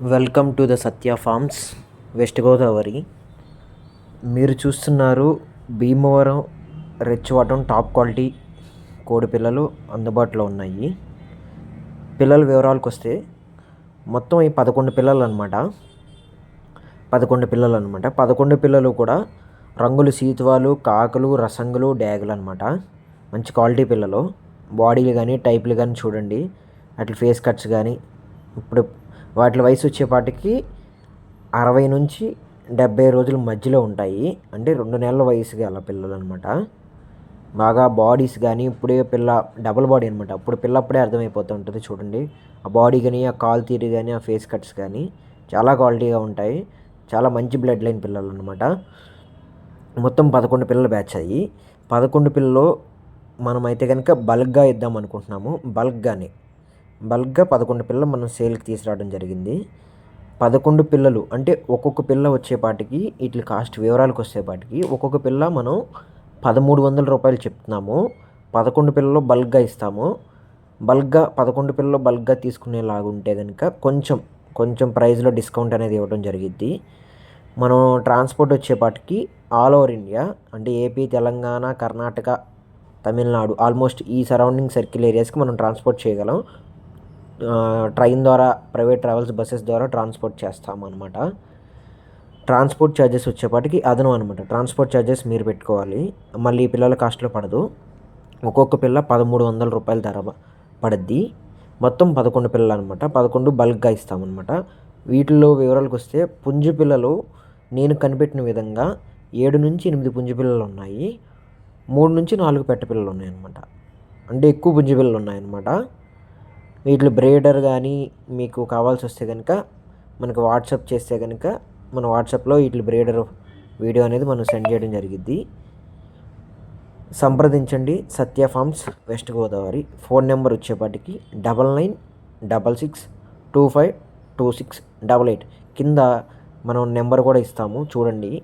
Welcome to the Satya farms west Godavari. మీరు చూస్తున్నారు Bhimavaram రెచ్చివాటం top quality కోడి పిల్లలు అందుబాటులో ఉన్నాయి. పిల్లల వివరాలకు వస్తే మొత్తం ఈ పదకొండు పిల్లలు అనమాట పదకొండు పిల్లలు అనమాట పదకొండు పిల్లలు కూడా రంగులు సీతువాలు కాకులు రసంగులు డ్యాగులు అనమాట మంచి క్వాలిటీ పిల్లలు. బాడీలు కానీ టైప్లు కానీ చూడండి. అట్లా ఫేస్ కట్స్ కానీ ఇప్పుడు వాటి వయసు వచ్చేపాటికి అరవై నుంచి డెబ్బై రోజుల మధ్యలో ఉంటాయి. అంటే రెండు నెలల వయసు గల పిల్లలు అనమాట బాగా బాడీస్ కానీ ఇప్పుడే పిల్ల డబుల్ బాడీ అనమాట. అప్పుడు పిల్ల అప్పుడే అర్థమైపోతూ ఉంటుంది చూడండి. ఆ బాడీ కానీ ఆ కాల్ తీరు కానీ ఆ ఫేస్ కట్స్ కానీ చాలా క్వాలిటీగా ఉంటాయి. చాలా మంచి బ్లడ్ లైన్ పిల్లలు అనమాట మొత్తం పదకొండు పిల్లలు బ్యాచ్ అయ్యి పదకొండు పిల్లలు మనమైతే కనుక బల్క్గా ఇద్దాం అనుకుంటున్నాము. బల్క్గానే. బల్క్గా పదకొండు పిల్లలు మనం సేల్కి తీసుకురావడం జరిగింది. పదకొండు పిల్లలు అంటే ఒక్కొక్క పిల్ల వచ్చేపాటికి వీటి కాస్ట్ వివరాలకు వచ్చేపాటికి ఒక్కొక్క పిల్ల మనం పదమూడు వందల రూపాయలు చెప్తున్నాము. పదకొండు పిల్లలు బల్క్గా ఇస్తాము. బల్క్గా పదకొండు పిల్లలు బల్క్గా తీసుకునేలాగా ఉంటే కనుక కొంచెం కొంచెం ప్రైస్లో డిస్కౌంట్ అనేది ఇవ్వడం జరిగిద్ది. మనం ట్రాన్స్పోర్ట్ వచ్చేపాటికి ఆల్ ఓవర్ ఇండియా అంటే ఏపీ తెలంగాణ కర్ణాటక తమిళనాడు ఆల్మోస్ట్ ఈ సరౌండింగ్ సర్కిల్ ఏరియాస్కి మనం ట్రాన్స్పోర్ట్ చేయగలం. ట్రైన్ ద్వారా ప్రైవేట్ ట్రావెల్స్ బస్సెస్ ద్వారా ట్రాన్స్పోర్ట్ చేస్తాము అనమాట ట్రాన్స్పోర్ట్ ఛార్జెస్ వచ్చేపాటికి అదనం అనమాట ట్రాన్స్పోర్ట్ ఛార్జెస్ మీరు పెట్టుకోవాలి. మళ్ళీ పిల్లల కాస్ట్లో పడదు. ఒక్కొక్క పిల్ల పదమూడు వందల రూపాయల ధర పడుద్ది. మొత్తం పదకొండు పిల్లలు అనమాట పదకొండు బల్క్గా ఇస్తామన్నమాట వీటిల్లో వివరాలకు వస్తే పుంజు పిల్లలు నేను కనిపెట్టిన విధంగా ఏడు నుంచి ఎనిమిది పుంజు పిల్లలు ఉన్నాయి. మూడు నుంచి నాలుగు పెట్ట పిల్లలు ఉన్నాయన్నమాట అంటే ఎక్కువ పుంజు పిల్లలు ఉన్నాయన్నమాట వీటిలో బ్రేడర్ కానీ మీకు కావాల్సి వస్తే కనుక మనకు వాట్సాప్ చేస్తే కనుక మన వాట్సాప్లో వీటి బ్రేడర్ వీడియో అనేది మనం సెండ్ చేయడం జరిగిద్ది. సంప్రదించండి. Satya farms west Godavari. Phone number వచ్చేపాటికి double nine double six two five two six double eight. కింద మనం నెంబర్ కూడా ఇస్తాము. చూడండి.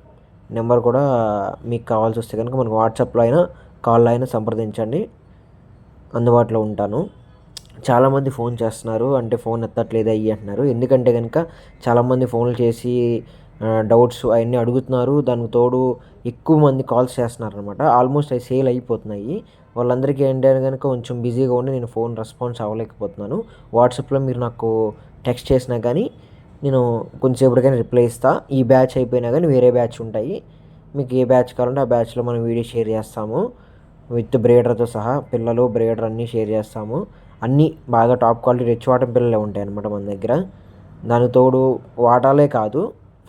నెంబర్ కూడా మీకు కావాల్సి వస్తే కనుక మనకు వాట్సాప్లో అయినా కాల్లో అయినా సంప్రదించండి. అందుబాటులో ఉంటాను. చాలామంది ఫోన్ చేస్తున్నారు. అంటే ఫోన్ ఎత్తట్లేదు అయ్యి అంటున్నారు. ఎందుకంటే కనుక చాలామంది ఫోన్లు చేసి డౌట్స్ అవన్నీ అడుగుతున్నారు. దానికి తోడు ఎక్కువ మంది కాల్స్ చేస్తున్నారు అనమాట ఆల్మోస్ట్ అవి సేల్ అయిపోతున్నాయి. వాళ్ళందరికీ ఏంటంటే కనుక కొంచెం బిజీగా ఉండి నేను ఫోన్ రెస్పాన్స్ అవ్వలేకపోతున్నాను. వాట్సాప్లో మీరు నాకు టెక్స్ట్ చేసినా కానీ నేను కొంచెంసేపటికైనా రిప్లై ఇస్తాను ఈ బ్యాచ్ అయిపోయినా కానీ వేరే బ్యాచ్ ఉంటాయి. మీకు ఏ బ్యాచ్ కావాలంటే ఆ బ్యాచ్లో మనం వీడియో షేర్ చేస్తాము. విత్ బ్రేడర్తో సహా పిల్లలు బ్రేడర్ అన్నీ షేర్ చేస్తాము. అన్నీ బాగా టాప్ క్వాలిటీ రిచ్ వాటర్ పిల్లలే ఉంటాయి అనమాట మన దగ్గర. దానికి తోడు వాటాలే కాదు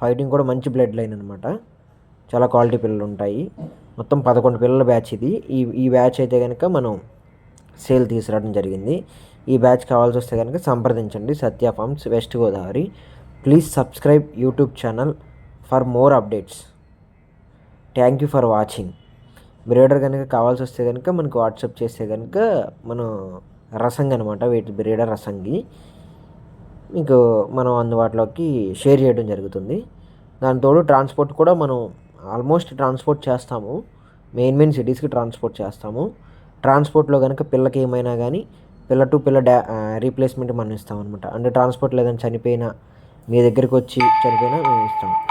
ఫైటింగ్ కూడా మంచి బ్లడ్ లైన్ అనమాట చాలా క్వాలిటీ పిల్లలు ఉంటాయి. మొత్తం పదకొండు పిల్లల బ్యాచ్ ఇది. ఈ ఈ బ్యాచ్ అయితే కనుక మనం సేల్ తీసుకురావడం జరిగింది. ఈ బ్యాచ్ కావాల్సి వస్తే కనుక సంప్రదించండి. Satya farms west Godavari. Please subscribe YouTube channel for more updates. Thank you for watching. Breeder కనుక కావాల్సి వస్తే కనుక మనకు వాట్సాప్ చేస్తే కనుక మనం రసంగి అనమాట వీటి బ్రీడర్ రసంగి. మీకు మనం అందుబాటులోకి షేర్ చేయడం జరుగుతుంది. దాని తోడు ట్రాన్స్పోర్ట్ కూడా మనం ఆల్మోస్ట్ ట్రాన్స్పోర్ట్ చేస్తాము. మెయిన్ మెయిన్ సిటీస్కి ట్రాన్స్పోర్ట్ చేస్తాము. ట్రాన్స్పోర్ట్లో కనుక పిల్లకి ఏమైనా కానీ పిల్ల టు పిల్ల డా రీప్లేస్మెంట్ మనం ఇస్తాం అనమాట అంటే ట్రాన్స్పోర్ట్ లేదని చనిపోయినా మీ దగ్గరికి వచ్చి చనిపోయినా మేము ఇస్తాం.